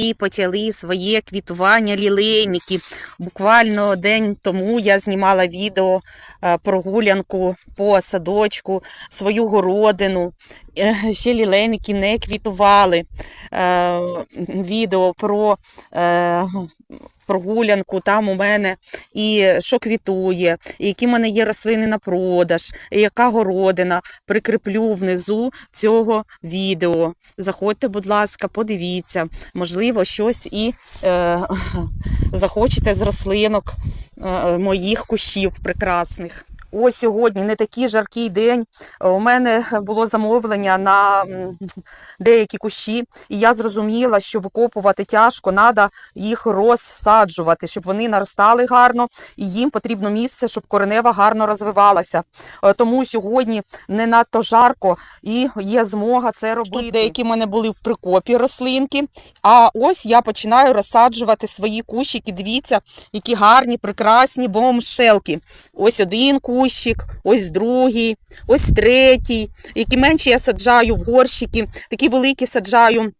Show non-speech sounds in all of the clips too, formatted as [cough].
і почали своє квітування лілейники. Буквально день тому я знімала відео е, прогулянку по садочку, свою городину. Е, Ще лілейники не квітували. Е, Відео про прогулянку там у мене і що квітує, і які в мене є рослини на продаж, і яка городина. Прикріплю внизу цього відео. Заходьте, будь ласка, подивіться. Можливо, щось і е, [laughs] захочете з рослинок е, моїх кущів прекрасних. Ось сьогодні не такий жаркий день. У мене було замовлення на деякі кущі, і я зрозуміла, що викопувати тяжко, треба їх розсаджувати, щоб вони наростали гарно, і їм потрібно місце, щоб коренева гарно розвивалася. Е, Тому сьогодні не надто жарко і є змога це робити. Тут деякі в мене були в прикопі рослинки. А ось я починаю розсаджувати свої кущики. Дивіться, які гарні, прекрасні бомшелки. Ось один кущик, ось другий, ось третій. Які менші я саджаю в горщики, такі великі саджаю.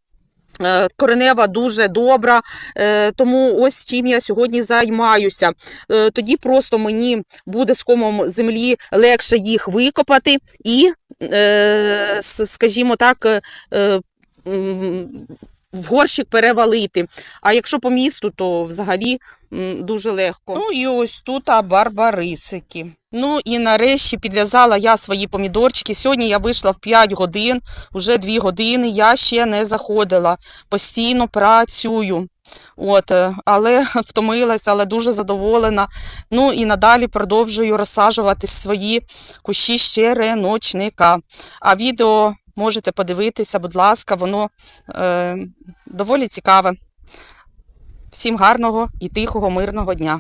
Е, Коренева дуже добра, е, тому ось чим я сьогодні займаюся. Е, Тоді просто мені буде з комом землі легше їх викопати і, скажімо так, в горщик перевалити. А якщо по місту, то взагалі дуже легко. Ну і ось тут барбарисики. Ну і нарешті підв'язала я свої помідорчики. Сьогодні я вийшла в 5 годин, вже 2 години я ще не заходила. Постійно працюю. От, е, але [laughs] втомилася, але дуже задоволена. Ну і надалі продовжую розсаджувати свої кущі з череночника. А відео можете подивитися, будь ласка, воно е, доволі цікаве. Всім гарного і тихого, мирного дня.